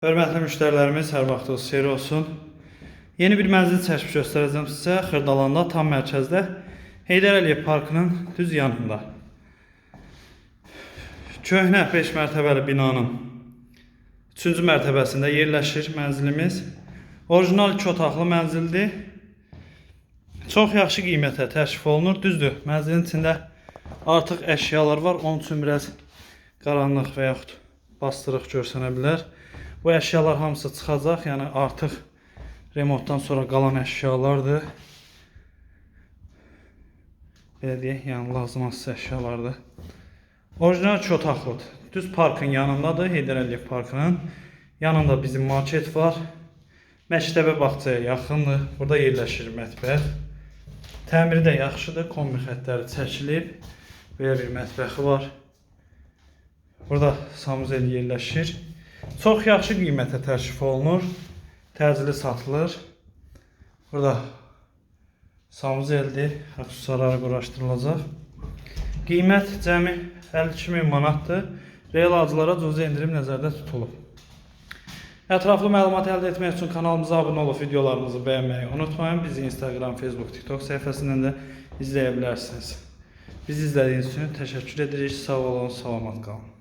Hörmətli müştərilərimiz, hər vaxtınız xeyir olsun. Yeni bir mənzil çəkib göstərəcəm sizə. Xırdalanda tam mərkəzdə Heydər Əliyev parkının düz yanında. Köhnə 5 mərtəbəli binanın 3-cü mərtəbəsində yerləşir mənzilimiz. Orijinal 2 otaqlı mənzildir. Çox yaxşı qiymətə təklif olunur. Düzdür, mənzilin içində artıq əşyalar var. Onun üçün biraz qaranlıq və yaxud bastırıq görsənə bilər. Bu əşyalar hamısı çıxacaq. Yəni artıq remontdan sonra qalan əşyalardır. Belə deyək, yəni lazım olsa əşyalardır. Orijinal 2 otaqlıdır. Düz parkın yanındadır, Heydər Əliyev parkının. Yanında bizim market var. Məktəbə bağçaya yaxındır. Burada yerləşir mətbəx. Təmiri də yaxşıdır. Kombi xəttləri çəkilib. Belə bir mətbəxi var. Burada samuzel yerləşir. Çox yaxşı qiymətə təklif olunur. Təcili satılır. Burada samuzeldir. Aksesuarları quraşdırılacaq. Qiymət cəmi 52 min manatdır. Real alıcılara cüzi endirim nəzərdə tutulub. Ətraflı məlumat əldə etmək üçün kanalımıza abunə olub videolarımızı bəyənməyi unutmayın. Bizi Instagram, Facebook, TikTok səhifəsindən də izləyə bilərsiniz. Bizi izlədiyiniz üçün təşəkkür edirik. Sağ olun, salamat qalın.